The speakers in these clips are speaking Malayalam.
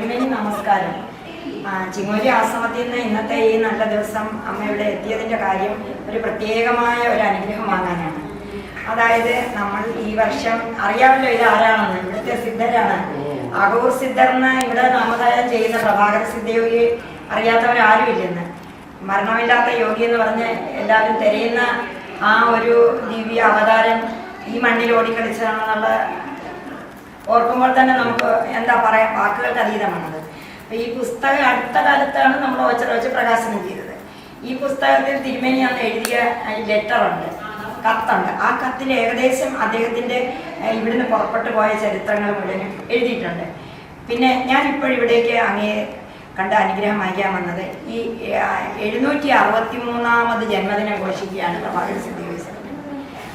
തിരുമേനി നമസ്കാരം. ചിങ്ങോലി ആശ്രമത്തിൽ നിന്ന് ഇന്നത്തെ ഈ നല്ല ദിവസം അമ്മ ഇവിടെ എത്തിയതിന്റെ കാര്യം ഒരു പ്രത്യേകമായ ഒരു അനുഗ്രഹം വാങ്ങാനാണ്. അതായത് നമ്മൾ ഈ വർഷം അറിയാമല്ലോ ഇത് ആരാണെന്ന് ഇവിടുത്തെ സിദ്ധരാണ്. അഗൂർ സിദ്ധർന്ന് ഇവിടെ നാമകാരം ചെയ്യുന്ന പ്രഭാകര സിദ്ധയോഗി അറിയാത്തവരാരുമില്ലെന്ന്. മരണമില്ലാത്ത യോഗി എന്ന് പറഞ്ഞ് എല്ലാവരും തിരയുന്ന ആ ഒരു ദിവ്യ അവതാരം ഈ മണ്ണിൽ ഓടിക്കളിച്ചതാണെന്നുള്ള ഓർക്കുമ്പോൾ തന്നെ നമുക്ക് എന്താ പറയാ വാക്കുകൾക്ക് അതീതമാണത് ഈ പുസ്തകം അടുത്ത കാലത്താണ് നമ്മൾ ഓച്ചറോച്ച് പ്രകാശനം ചെയ്തത്. ഈ പുസ്തകത്തിൽ തിരുമേനി അന്ന് എഴുതിയ ലെറ്റർ ഉണ്ട് കത്തുണ്ട്. ആ കത്തിൽ ഏകദേശം അദ്ദേഹത്തിന്റെ ഇവിടുന്ന് പുറപ്പെട്ടു പോയ ചരിത്രങ്ങൾ മുഴുവൻ എഴുതിയിട്ടുണ്ട്. പിന്നെ ഞാൻ ഇപ്പോൾ ഇവിടേക്ക് അങ്ങേ കണ്ട അനുഗ്രഹം വായിക്കാൻ വന്നത് ഈ എഴുന്നൂറ്റി അറുപത്തി മൂന്നാമത് ജന്മദിനം ഘോഷിക്കുകയാണ് പ്രഭാകര സിദ്ധിവത്സരം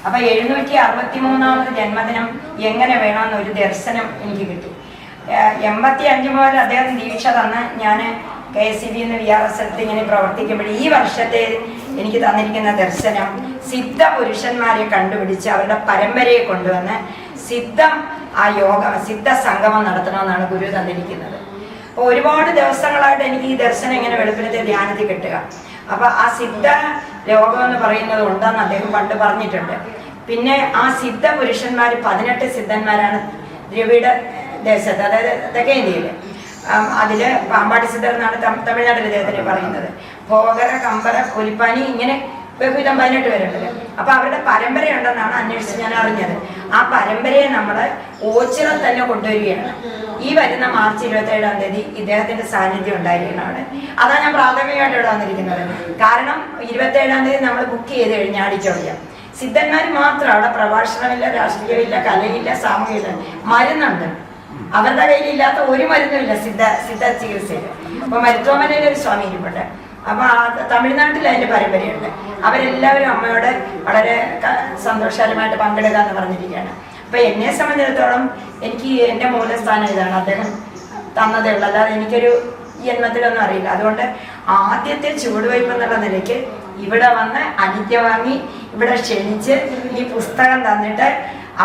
അപ്പൊ എഴുന്നൂറ്റി അറുപത്തി മൂന്നാമത് ജന്മദിനം എങ്ങനെ വേണമെന്ന് ഒരു ദർശനം എനിക്ക് കിട്ടി. എൺപത്തി അഞ്ച് മുതൽ അദ്ദേഹം ദീക്ഷ തന്ന് ഞാൻ കെ എസ് സി ബി എന്ന് വി ആർ എസ് എഫ് ഇങ്ങനെ പ്രവർത്തിക്കുമ്പോൾ ഈ വർഷത്തെ എനിക്ക് തന്നിരിക്കുന്ന ദർശനം സിദ്ധ പുരുഷന്മാരെ കണ്ടുപിടിച്ച് അവരുടെ പരമ്പരയെ കൊണ്ടുവന്ന് സിദ്ധം ആ യോഗ സിദ്ധ സംഗമം നടത്തണമെന്നാണ് ഗുരു തന്നിരിക്കുന്നത്. അപ്പോൾ ഒരുപാട് ദിവസങ്ങളായിട്ട് എനിക്ക് ഈ ദർശനം ഇങ്ങനെ വെളുപ്പിനത്തെ ധ്യാനത്തിൽ കിട്ടുക. അപ്പൊ ആ സിദ്ധ ലോകം എന്ന് പറയുന്നത് ഉണ്ടെന്ന് അദ്ദേഹം പണ്ട് പറഞ്ഞിട്ടുണ്ട്. പിന്നെ ആ സിദ്ധ പുരുഷന്മാർ പതിനെട്ട് സിദ്ധന്മാരാണ് ദ്രവിഡ ദേശത്ത്. അതായത് തെക്കേ ഇന്ത്യയിൽ അതിൽ പാമ്പാടി സിദ്ധർ എന്നാണ് തമിഴ്നാട്ടിലെ അദ്ദേഹത്തിന് പറയുന്നത്. ഭോകര കമ്പര പുലിപ്പാനി ഇങ്ങനെ ബഹുവിധം പതിനെട്ട് പേരുണ്ട്. അപ്പൊ അവരുടെ പരമ്പരയുണ്ടെന്നാണ് അന്വേഷിച്ച് ഞാൻ അറിഞ്ഞത്. ആ പരമ്പരയെ നമ്മൾ ഓച്ചിറ തന്നെ കൊണ്ടുവരികയാണ്. ഈ വരുന്ന മാർച്ച് ഇരുപത്തി ഏഴാം തീയതി ഇദ്ദേഹത്തിന്റെ സാന്നിധ്യം ഉണ്ടായിരിക്കണം അവിടെ അതാണ് ഞാൻ പ്രാഥമികമായിട്ട് ഇവിടെ വന്നിരിക്കുന്നത്. കാരണം ഇരുപത്തി ഏഴാം തീയതി നമ്മൾ ബുക്ക് ചെയ്ത് കഴിഞ്ഞാൽ അടിച്ചൊളിയാം സിദ്ധന്മാർ മാത്രം അവിടെ പ്രഭാഷണമില്ല രാഷ്ട്രീയമില്ല കലയില്ല സാമൂഹ്യമില്ല മരുന്നുണ്ട്. അവരുടെ കയ്യിലില്ലാത്ത ഒരു മരുന്നുമില്ല സിദ്ധ സിദ്ധ ചികിത്സയിൽ അപ്പൊ മരുത്വമനയിൽ ഒരു സ്വാമി ഇരിപ്പുണ്ട്. അപ്പൊ തമിഴ്നാട്ടിൽ അതിന്റെ പരമ്പരയുണ്ട്. അവരെല്ലാവരും അമ്മയോട് വളരെ സന്തോഷകരമായിട്ട് പങ്കെടുക്കുക എന്ന് പറഞ്ഞിരിക്കുകയാണ്. അപ്പൊ എന്നെ സംബന്ധിച്ചിടത്തോളം എനിക്ക് എന്റെ മൂലസ്ഥാനം ഇതാണ്. അദ്ദേഹം തന്നതേ ഉള്ളൂ അല്ലാതെ എനിക്കൊരു ജന്മത്തിലൊന്നും അറിയില്ല. അതുകൊണ്ട് ആദ്യത്തെ ചുവടുവയ്പ് എന്നുള്ള നിലയ്ക്ക് ഇവിടെ വന്ന് അനിത്യ വാങ്ങി ഇവിടെ ക്ഷണിച്ച് ഈ പുസ്തകം തന്നിട്ട്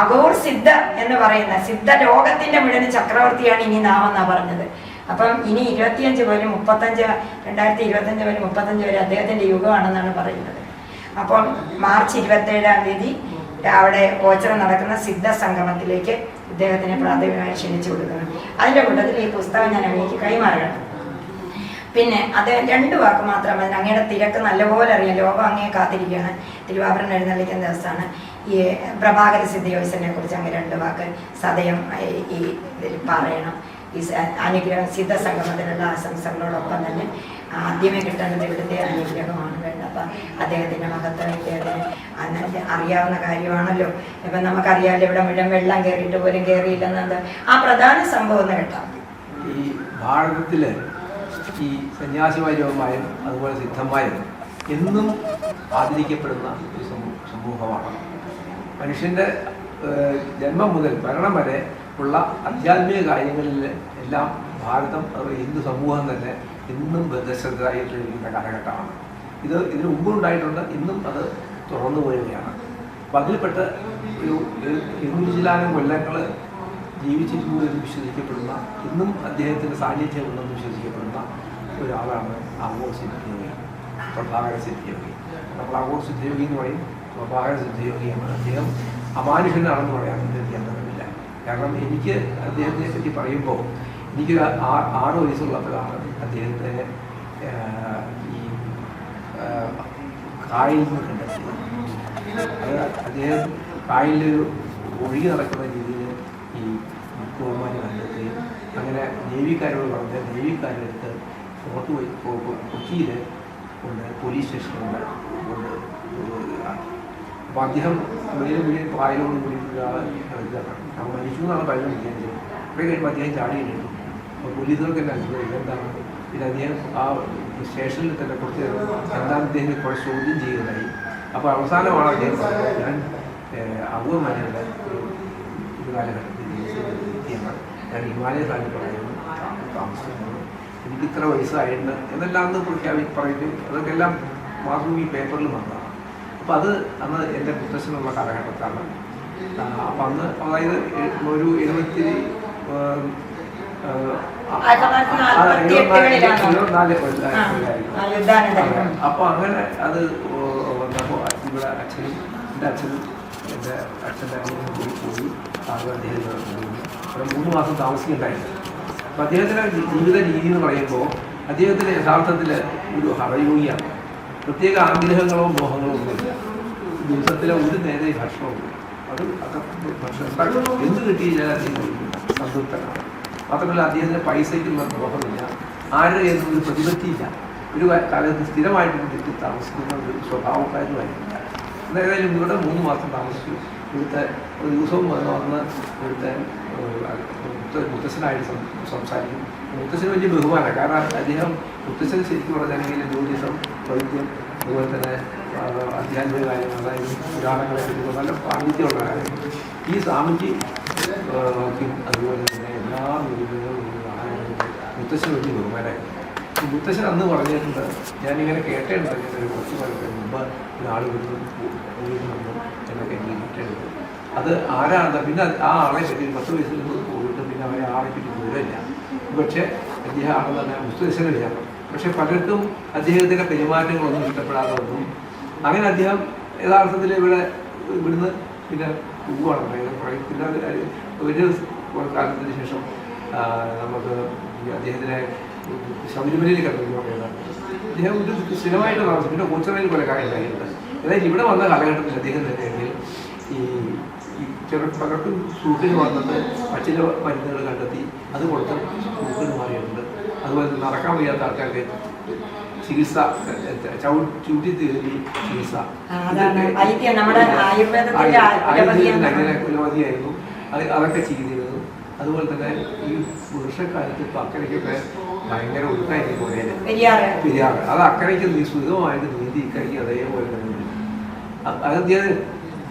അഗോർ സിദ്ധ എന്ന് പറയുന്ന സിദ്ധ ലോകത്തിന്റെ മുഴുവൻ ചക്രവർത്തിയാണ് ഇനി നാം എന്നാ പറഞ്ഞത്. അപ്പം ഇനി ഇരുപത്തിയഞ്ച് പോലും മുപ്പത്തഞ്ച് രണ്ടായിരത്തി ഇരുപത്തഞ്ച് പോലും മുപ്പത്തഞ്ച് വരെ അദ്ദേഹത്തിന്റെ യുഗമാണെന്നാണ് പറയുന്നത്. അപ്പോൾ മാർച്ച് ഇരുപത്തേഴാം തീയതി അവിടെ ഓച്ചറ നടക്കുന്ന സിദ്ധ സംഗമത്തിലേക്ക് ഇദ്ദേഹത്തിനെ പ്രാഥമികമായി ക്ഷണിച്ചു കൊടുക്കണം അതിന്റെ കൂട്ടത്തിൽ ഈ പുസ്തകം ഞാൻ എനിക്ക് കൈമാറുകയാണ്. പിന്നെ അത് രണ്ട് വാക്ക് മാത്രം മതി. അങ്ങയുടെ തിരക്ക് നല്ലപോലെ അറിയാം. ലോകം അങ്ങേ കാത്തിരിക്കുകയാണ്. തിരുവാഭരണം എഴുന്നള്ളിക്കുന്ന ദിവസമാണ്. ഈ പ്രഭാകര സിദ്ധിയോത്സവനെ കുറിച്ച് അങ്ങ് രണ്ട് വാക്ക് സദയം ഈ- ഇതിൽ പറയണം. ഈ അനുഗ്രഹം സിദ്ധ സംഗമത്തിലുള്ള ആശംസകളോടൊപ്പം തന്നെ ആദ്യമേ കിട്ടേണ്ടത് ഇവിടുത്തെ അനുഗ്രഹമാണ് വേണ്ടത്. അപ്പം അദ്ദേഹത്തിന്റെ മഹത്വം ഇദ്ദേഹത്തിന് അറിയാവുന്ന കാര്യമാണല്ലോ. ഇപ്പം നമുക്കറിയാമല്ലോ ഇവിടെ മുഴുവൻ വെള്ളം കയറിയിട്ട് പോലും കയറിയില്ലെന്നത് ആ പ്രധാന സംഭവം ഒന്ന് കേട്ടോ ഈ ഭാരതത്തിൽ ഈ സന്യാസിമാര്യന്മാരും അതുപോലെ സിദ്ധന്മാരും എന്നും ആദരിക്കപ്പെടുന്ന ഒരു സമൂ- സമൂഹമാണ്. മനുഷ്യന്റെ ജന്മം മുതൽ മരണം വരെ ഉള്ള ആധ്യാത്മിക കാര്യങ്ങളിൽ എല്ലാം ഭാരതം അതുപോലെ ഹിന്ദു സമൂഹം തന്നെ ഇന്നും ബന്ധശ്രദ്ധരായിട്ടിരിക്കുന്ന കാലഘട്ടമാണ്. ഇത് ഇതിനു മുമ്പ് ഉണ്ടായിട്ടുണ്ട് ഇന്നും അത് തുറന്നു പോവുകയാണ്. അപ്പം അതിൽപ്പെട്ട് ഒരു ഇരുന്നൂറ്റിലാനം കൊല്ലങ്ങൾ ജീവിച്ചിരുന്നു എന്ന് വിശ്വസിക്കപ്പെടുന്ന ഇന്നും അദ്ദേഹത്തിന്റെ സാന്നിധ്യം ഉണ്ടെന്ന് വിശ്വസിക്കപ്പെടുന്ന ഒരാളാണ് ആഗോർ സിദ്ധിയോഗി പ്രഭാകര സിദ്ധിയോഗി നമ്മൾ ആഗോർ സിദ്ധിയോഗി എന്ന് പറയും. പ്രഭാകര സിദ്ധിയോഗിയാണ് അദ്ദേഹം അമാനുഷനാണെന്ന് പറയാൻ വ്യത്യാസമില്ല കാരണം എനിക്ക് അദ്ദേഹത്തെ പറ്റി പറയുമ്പോൾ എനിക്ക് ആറ് വയസ്സുള്ളപ്പോഴാണ് അദ്ദേഹത്തെ ഈ കായലിൽ നിന്ന് കണ്ടെത്തിയത്. അത് അദ്ദേഹം കായലിൽ ഒഴുകി നടക്കുന്ന കുമാരി കണ്ടെത്തുകയും അങ്ങനെ നേവിക്കാരോട് പറഞ്ഞ് നേവിക്കാരെടുത്ത് പോകും കൊച്ചിയിൽ ഉണ്ട് പോലീസ് സ്റ്റേഷനുണ്ട് ഉണ്ട് അപ്പോൾ അദ്ദേഹം വലിയ വലിയ പായലോട് കൂടിയിട്ടുള്ള ഇതാക്കണം മരിച്ചു എന്നാണ് പലരും വിചാരിച്ചത് അപ്പോൾ കഴിയുമ്പോൾ അദ്ദേഹം ചാടി കഴിഞ്ഞു അപ്പോൾ പോലീസുകാർക്ക് തന്നെ അത്ഭുതം. എന്താണ് പിന്നെ അദ്ദേഹം ആ സ്റ്റേഷനിൽ തന്നെ കുറച്ച് എന്താണ് അദ്ദേഹം ഇപ്പോൾ ചോദ്യം ചെയ്യുന്നതായി അപ്പോൾ അവസാനമാണ് അദ്ദേഹം ഞാൻ അപൂർവമായിട്ടുള്ള ഒരു കാലഘട്ടത്തിൽ ജീവിച്ച ഒരു വ്യക്തിയാണ് ഞാൻ ഹിമാലയ താഴ്വരയിലാണ് താമസിക്കുന്നത് എനിക്ക് ഇത്ര വയസ്സായിട്ടുണ്ട്. എന്നെല്ലാം അന്ന് പ്രഖ്യാപി പറയും അതൊക്കെ എല്ലാം മാതൃഭൂമി പേപ്പറിൽ വന്നതാണ്. അപ്പം അത് അന്ന് എന്റെ മുത്തശ്ശനുള്ള കാലഘട്ടത്താണ്. അപ്പം അന്ന് അതായത് ഒരു എഴുപത്തി. അപ്പൊ അങ്ങനെ അത് വന്നപ്പോ ഇവിടെ അച്ഛനും എന്റെ അച്ഛനും എന്റെ അച്ഛന്റെ അനിയനും പോയി. പോയി ആളുകൾ അവിടെ മൂന്ന് മാസം താമസിക്കുന്നുണ്ടായിരുന്നു അപ്പം അദ്ദേഹത്തിന്റെ ജീവിത രീതി എന്ന് പറയുമ്പോൾ അദ്ദേഹത്തിന് യഥാർത്ഥത്തിൽ ഒരു ഹറയോഗിയാണ് പ്രത്യേക ആഗ്രഹങ്ങളോ മോഹങ്ങളോ ഒന്നുമില്ല ദിവസത്തിലെ ഒരു നേരെ ഭക്ഷണവും അത് ഭക്ഷണം. എന്ത് കിട്ടിയില്ല സംതൃപ്തനാണ്. മാത്രമല്ല അദ്ദേഹത്തിന് പൈസയ്ക്കുള്ള മോഹമില്ല. ആരുടെ ഒരു പ്രതിപത്തിയില്ല ഒരു കാലത്ത് സ്ഥിരമായിട്ട് വീട്ടിൽ താമസിക്കുന്ന ഒരു സ്വഭാവക്കാരുമായിരുന്നില്ല എന്തായാലും ഇവിടെ മൂന്ന് മാസം താമസിച്ചു. ഇവിടുത്തെ ഒരു ദിവസവും വന്ന് ഇവിടുത്തെ മുത്തശ്ശനായിട്ട് സംസാരിക്കും. മുത്തശ്ശന് വലിയ ബഹുമാനമാണ്. കാരണം അദ്ദേഹം മുത്തശ്ശൻ ശരിക്കും പറഞ്ഞാണെങ്കിൽ ജ്യോതിഷം വൈദ്യം അതുപോലെ തന്നെ അധ്യാത്മിക കാര്യങ്ങൾ അതായത് പുരാണങ്ങളെ പറ്റി നല്ല പാണ്ഡിത്യമുള്ള കാര്യം ഈ സ്വാമിജി ക്കും അതുപോലെ തന്നെ എല്ലാ വീടുകളിലും മുത്തശ്ശൻ വലിയ ബഹുമാനമായിരുന്നു. മുത്തശ്ശൻ അന്ന് പറഞ്ഞിട്ടുണ്ട് ഞാനിങ്ങനെ ഒരു കുറച്ച് കാലത്തിന് മുമ്പ് ഒരാൾ വീട്ടിൽ എന്നൊക്കെ എനിക്ക് കേട്ടിട്ടുണ്ട് അത് ആരാണ് പിന്നെ ആ ആളെ പറ്റി പത്ത് വയസ്സിൽ പോയിട്ട് പിന്നെ അവരെ ആളെ പറ്റി വിവരമില്ല. പക്ഷേ അദ്ദേഹം ആളെ തന്നെ മുത്തശ്ശനില്ല പക്ഷെ പലർക്കും അദ്ദേഹത്തിന്റെ പെരുമാറ്റങ്ങളൊന്നും ഇഷ്ടപ്പെടാതെ വന്നു അങ്ങനെ അദ്ദേഹം യഥാർത്ഥത്തിൽ ഇവിടെ ഇവിടുന്ന് പിന്നെ പോവുകയാണ്. പിന്നെ ഒരു കാലത്തിന് ശേഷം നമുക്ക് അദ്ദേഹത്തിനെ ശബരിമലയിൽ കണ്ടു പറയുന്നത് അദ്ദേഹം ഒരു സ്ഥിരമായിട്ട് താമസം പിന്നെ കൂച്ചറയിൽ പോലെ കാര്യമുണ്ടായിട്ടുണ്ട് അതായത് ഇവിടെ വന്ന കാലഘട്ടത്തിൽ അദ്ദേഹം തന്നെയാണെങ്കിൽ ഈ ചെറു പലർക്കും ഷൂട്ടിന് വന്നിട്ട് പച്ചില മരുന്നുകൾ കണ്ടെത്തി അത് കൊടുത്ത് സൂട്ടിന് മാറിയിട്ടുണ്ട്. അതുപോലെ തന്നെ നടക്കാൻ വയ്യാത്ത ആൾക്കാർക്ക് ചികിത്സ ചവിട്ടി ചൂട്ടി തീരി ചികിത്സ. കുലവതിയായിരുന്നു അത് അതൊക്കെ ചെയ്തിരുന്നു അതുപോലെ തന്നെ ഈ വർഷക്കാലത്ത് ഇപ്പം അക്കരയ്ക്കൊക്കെ ഭയങ്കര ഒഴുക്കായിരുന്നു പോലെ പെരിയാറ്. അത് അക്കരയ്ക്ക് സുഖമായിട്ട് നീന്തി ഇക്കരയ്ക്ക് അതേപോലെ തന്നെ. അത്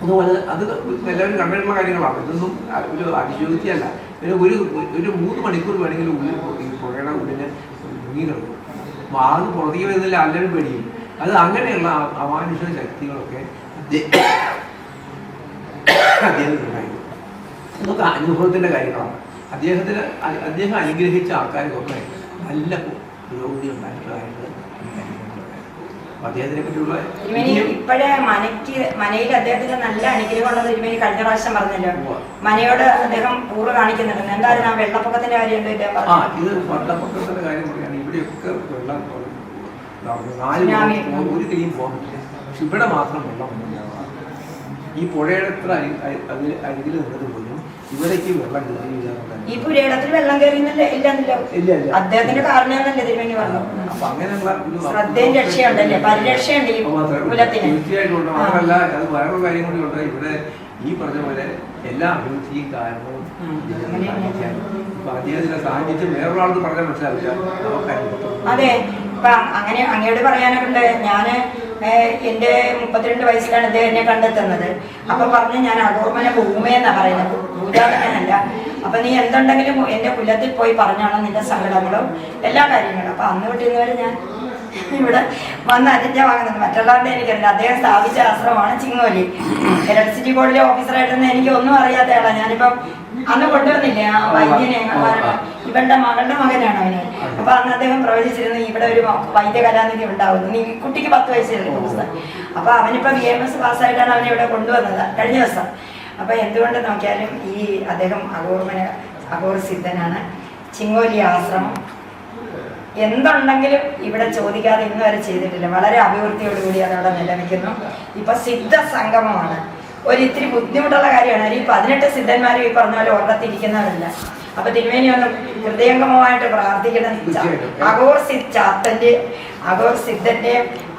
അതുപോലെ അത് എല്ലാവരും കണ്ടിട്ടുള്ള കാര്യങ്ങളാണ്. ഇതൊന്നും ഒരു അതിശോക്തിയല്ല പിന്നെ ഒരു ഒരു മൂന്ന് മണിക്കൂർ വേണമെങ്കിൽ ഉള്ളിൽ പുഴയുടെ ഉള്ളിൽ മുങ്ങി കിടക്കും. വാങ്ങ് പുറത്തേക്ക് വരുന്നില്ല എല്ലാവരും പേടിയും അത് അങ്ങനെയുള്ള അമാനുഷ ശക്തികളൊക്കെ അദ്ദേഹം അദ്ദേഹത്തിനുണ്ടായിരുന്നു. ഇതൊക്കെ അനുഭവത്തിന്റെ കാര്യങ്ങളാണ്. അദ്ദേഹത്തിന് അദ്ദേഹം അനുഗ്രഹിച്ച ആൾക്കാർക്കൊക്കെ നല്ല പുരോഗതി ഉണ്ടായിട്ടുള്ളതായിട്ട് അദ്ദേഹത്തിനെ പറ്റിയുള്ള ഇപ്പോഴേ മനയ്ക്ക് മനയിൽ അദ്ദേഹത്തിന് നല്ല അനുഗ്രഹം ഉള്ളത് തിരുമേനി കഴിഞ്ഞ പ്രാവശ്യം പറഞ്ഞല്ലോ. മനയോട് അദ്ദേഹം പൂർവ കാണിക്കുന്നുണ്ട്. എന്തായാലും ആ വെള്ളപ്പൊക്കത്തിന്റെ കാര്യം ആ ഇത് വെള്ളപ്പൊക്കത്തിന്റെ കാര്യം പറയുകയാണ് ഇവിടെയൊക്കെ വെള്ളം. നാല്. ഒരു കൈയും പോകാൻ പറ്റില്ല. പക്ഷെ ഇവിടെ മാത്രം വെള്ളം ഈ പുഴയുടെ അത്ര അരികിൽ നിന്നത് പോലും ഇവിടേക്ക് വെള്ളം കയറി ഈ പുരയിടത്തിൽ വെള്ളം ഇല്ല അദ്ദേഹത്തിന്റെ ശ്രദ്ധയും രക്ഷയുണ്ടല്ലേ? പരിരക്ഷയുണ്ട് ഈ. കുലത്തിന്. തീർച്ചയായിട്ടും മാത്രമല്ല അത് വേറൊരു കാര്യം കൂടി ഉണ്ട്. ഇവിടെ ഈ പറഞ്ഞ പോലെ എല്ലാ അഭിവൃദ്ധിയും കാരണവും സാഹചര്യം അദ്ദേഹത്തിന്റെ സാന്നിധ്യം വേറൊരാൾക്ക് പറഞ്ഞാൽ മനസ്സിലാവില്ല. അതെ. ഇപ്പൊ അങ്ങനെ അങ്ങയോട് പറയാനൊക്കെ ഉണ്ട്. ഞാൻ എന്റെ മുപ്പത്തിരണ്ട് വയസ്സിലാണ് അദ്ദേഹം എന്നെ കണ്ടെത്തുന്നത്. അപ്പൊ പറഞ്ഞു ഞാൻ അകൂർമന ഭൂമയെന്നാ പറയുന്നത്. പൂജാതനല്ല അപ്പൊ നീ എന്തുണ്ടെങ്കിലും എന്റെ കുലത്തിൽ പോയി പറഞ്ഞാണോ നിന്റെ സങ്കടങ്ങളും എല്ലാ കാര്യങ്ങളും. അപ്പൊ അന്ന് വിട്ടിന്ന് വരെ ഞാൻ ഇവിടെ വന്ന് അതിന്റെ വാങ്ങുന്നത് മറ്റുള്ളവരുടെ എനിക്കറിയില്ല. അദ്ദേഹം സ്ഥാപിച്ച ആശ്രമമാണ് ചിങ്ങോലി. ഇലക്ട്രിസിറ്റി ബോർഡിലെ ഓഫീസറായിട്ടൊന്നും എനിക്ക് ഒന്നും അറിയാത്ത ആളാ ഞാനിപ്പം അന്ന് കൊണ്ടുവന്നില്ലേ ആ വൈദ്യനെ ഇവന്റെ മകളുടെ മകനാണ് അവന്. അപ്പൊ അന്ന് അദ്ദേഹം പ്രവചിച്ചിരുന്നു ഇവിടെ ഒരു വൈദ്യ കലാനിധി ഉണ്ടാവുന്നു. നീ കുട്ടിക്ക് പത്ത് വയസ്സായിരുന്നു പുസ്തകം അപ്പൊ അവനിപ്പോ ബി എം എസ് പാസ്സായിട്ടാണ് അവനെ ഇവിടെ കൊണ്ടുവന്നത് കഴിഞ്ഞ ദിവസം. അപ്പൊ എന്തുകൊണ്ട് നോക്കിയാലും ഈ അദ്ദേഹം അഗോർമന അഗോർ സിദ്ധനാണ് ചിങ്ങോലി ആശ്രമം. എന്തുണ്ടെങ്കിലും ഇവിടെ ചോദിക്കാതെ ഇന്ന് വരെ ചെയ്തിട്ടില്ല. വളരെ അഭിവൃദ്ധിയോടുകൂടി അതവിടെ നിലനിൽക്കുന്നു. ഇപ്പൊ സിദ്ധ സംഗമമാണ്. ഒരു ഇത്തിരി ബുദ്ധിമുട്ടുള്ള കാര്യമാണ്. ഈ പതിനെട്ട് സിദ്ധന്മാരും ഈ പറഞ്ഞ പോലെ ഒരിടത്തിരിക്കുന്നവരല്ല അപ്പൊ തിരുമേനി ഒന്ന് ഹൃദയംഗമമായിട്ട് പ്രാർത്ഥിക്കണം. അഗോർ സിദ്ധ ചാത്തന്റെ അഗോർ സിദ്ധന്റെ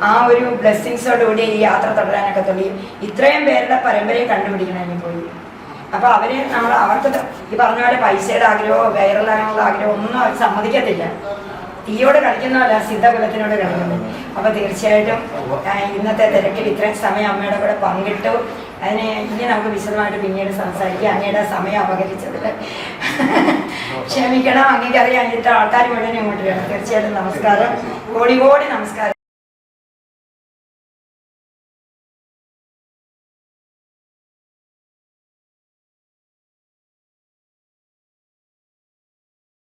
ആ ഒരു ബ്ലെസ്സിങ്സോടുകൂടി ഈ യാത്ര തുടരാനൊക്കെ തുടങ്ങി. ഇത്രയും പേരുടെ പരമ്പരയെ കണ്ടുപിടിക്കണം ഇനി പോയി. അപ്പൊ അവർ നമ്മൾ അവർക്ക് ഈ പറഞ്ഞ പോലെ പൈസയുടെ ആഗ്രഹമോ വൈറലാകാനുള്ള ആഗ്രഹമോ ഒന്നും അവർ സമ്മതിക്കത്തില്ല. തീയോട് കളിക്കുന്നതല്ല സിദ്ധകുലത്തിനോട് കളിക്കുന്നത് അപ്പൊ തീർച്ചയായിട്ടും ഇന്നത്തെ തിരക്കിൽ ഇത്രയും സമയം അമ്മയുടെ കൂടെ പങ്കിട്ടു. അതിന് ഇനി നമുക്ക് വിശദമായിട്ട് പിന്നീട് സംസാരിക്കാം. അങ്ങയുടെ സമയം അപകരിച്ചതിൽ ക്ഷമിക്കണം. അങ്ങേക്കറിയാം ഇത്ര ആൾക്കാർ മുഴുവൻ ഇങ്ങോട്ട് വേണം തീർച്ചയായിട്ടും നമസ്കാരം. കോടി കോടി നമസ്കാരം.